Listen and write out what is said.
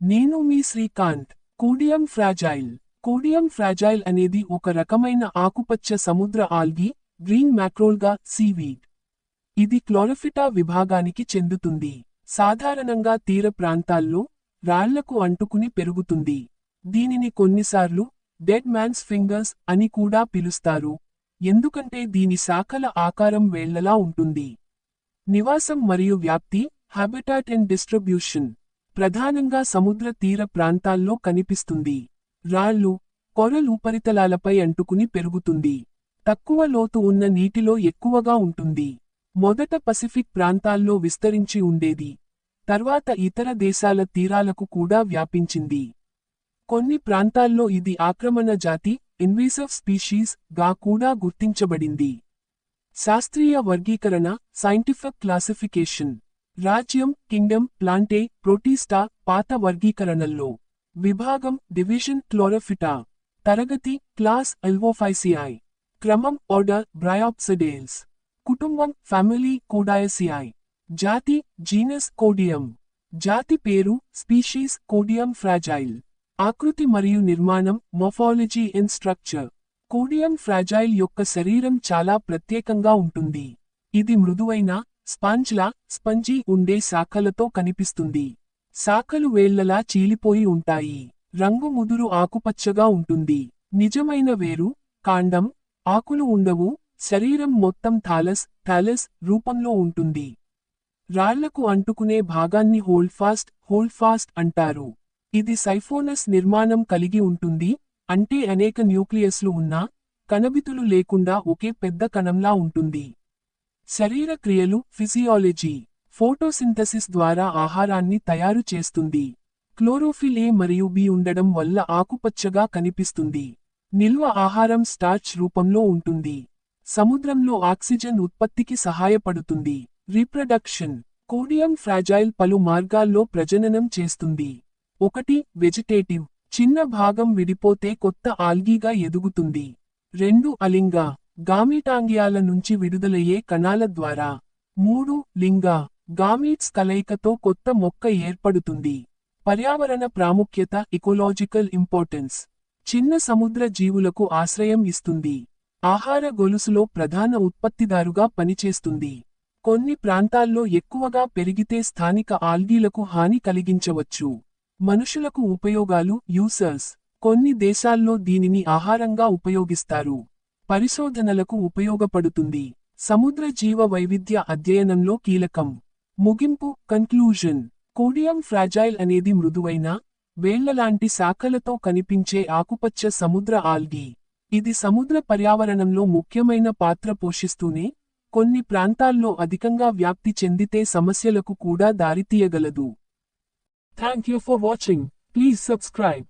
నేను మీ Srikanth Codium fragile. Codium fragile అనేది ఒక రకమైన ఆకుపచ్చ సముద్ర ఆల్గి గ్రీన్ మ్యాక్రోల్గా సీవీడ్ ఇది క్లోరోఫిటా విభాగానికి చెందుతుంది. సాధారణంగా తీర ప్రాంతాల్లో రాళ్ళకు అంటుకుని పెరుగుతుంది. దీనిని కొన్నిసార్లు డెడ్ మ్యాన్స్ ఫింగర్స్ అని కూడా పిలుస్తారు. ఎందుకంటే దీని శాఖల ఆకారం వేళ్ళలా ఉంటుంది. నివాసం మరియు వ్యాప్తి హ్యాబిటాట్ అండ్ డిస్ట్రిబ్యూషన్. ప్రధానంగా సముద్ర తీర ప్రాంతాల్లో కనిపిస్తుంది. రాళ్ళు కొరల్ ఉపరితలాలపై అంటుకుని పెరుగుతుంది. తక్కువ లోతు ఉన్న నీటిలో ఎక్కువగా ఉంటుంది. మొదట పసిఫిక్ ప్రాంతాల్లో విస్తరించి ఉండేది. తర్వాత ఇతర దేశాల తీరాలకు కూడా వ్యాపించింది. కొన్ని ప్రాంతాల్లో ఇది ఆక్రమణ జాతి ఇన్వేసివ్ స్పీషీస్గా కూడా గుర్తించబడింది. శాస్త్రీయ వర్గీకరణ సైంటిఫిక్ క్లాసిఫికేషన్ రాజ్యం కింగ్డమ్ ప్లాంటే ప్రోటీస్టా పాత వర్గీకరణల్లో. విభాగం డివిజన్ క్లోరోఫిటా. తరగతి క్లాస్ ఎల్వోఫైసిఐ క్రమం ఆర్డర్ బ్రయాప్సిడేల్స్. కుటుంబం ఫ్యామిలీ కోడాయసిఐ. జాతి జీనస్ కోడియం. జాతి పేరు స్పీషీస్ కోడియం ఫ్రాజైల్. ఆకృతి మరియు నిర్మాణం morphology and structure. Codium fragile యొక్క శరీరం చాలా ప్రత్యేకంగా ఉంటుంది. ఇది మృదువైన స్పాంజ్లా స్పంజీ ఉండే శాఖలతో కనిపిస్తుంది. శాఖలు వేళ్ళలా చీలిపోయి ఉంటాయి. రంగు ముదురు ఆకుపచ్చగా ఉంటుంది. నిజమైన వేరు కాండం ఆకులు ఉండవు. శరీరం మొత్తం థాలస్ థాలస్ రూపంలో ఉంటుంది. రాళ్ళకు అంటుకునే భాగాన్ని హోల్ఫాస్ట్ హోల్ఫాస్ట్ అంటారు. ఇది సైఫోనస్ నిర్మాణం కలిగి ఉంటుంది. అంటే అనేక న్యూక్లియస్లు ఉన్నా కణబితులు లేకుండా ఒకే పెద్ద కణంలా ఉంటుంది. శరీర క్రియలు ఫిజియాలజీ ఫోటోసింథసిస్ ద్వారా ఆహారాన్ని తయారు చేస్తుంది. క్లోరోఫిల్ ఏ మరియు బి ఉండడం వల్ల ఆకుపచ్చగా కనిపిస్తుంది. నిల్వ ఆహారం స్టార్చ్ రూపంలో ఉంటుంది. సముద్రంలో ఆక్సిజన్ ఉత్పత్తికి సహాయపడుతుంది. రీప్రొడక్షన్ కోడియం ఫ్రాజైల్ పలు మార్గాల్లో ప్రజననం చేస్తుంది. ఒకటి వెజిటేటివ్ చిన్న భాగం విడిపోతే కొత్త ఆల్గీగా ఎదుగుతుంది. రెండు అలింగా గామీటాంగ్యాల నుంచి విడుదలయ్యే కణాల ద్వారా మూడు లింగా గామీట్స్ కలయికతో కొత్త మొక్క ఏర్పడుతుంది. పర్యావరణ ప్రాముఖ్యత ఇకోలాజికల్ ఇంపార్టెన్స్ చిన్న సముద్ర జీవులకు ఆశ్రయం ఇస్తుంది. ఆహార గొలుసులో ప్రధాన ఉత్పత్తిదారుగా పనిచేస్తుంది. కొన్ని ప్రాంతాల్లో ఎక్కువగా పెరిగితే స్థానిక ఆల్గీలకు హాని కలిగించవచ్చు. మనుషులకు ఉపయోగాలు యూసర్స్ కొన్ని దేశాల్లో దీనిని ఆహారంగా ఉపయోగిస్తారు. పరిశోధనలకు ఉపయోగపడుతుంది. సముద్ర జీవ వైవిధ్య అధ్యయనంలో కీలకం. ముగింపు కన్క్లూజన్ కోడియం ఫ్రాజైల్ అనేది మృదువైన వేళ్ళలాంటి శాఖలతో కనిపించే ఆకుపచ్చ సముద్ర ఆల్గీ. ఇది సముద్ర పర్యావరణంలో ముఖ్యమైన పాత్ర పోషిస్తూనే కొన్ని ప్రాంతాల్లో అధికంగా వ్యాప్తి చెందితే సమస్యలకు కూడా దారితీయగలదు. Thank you for watching please subscribe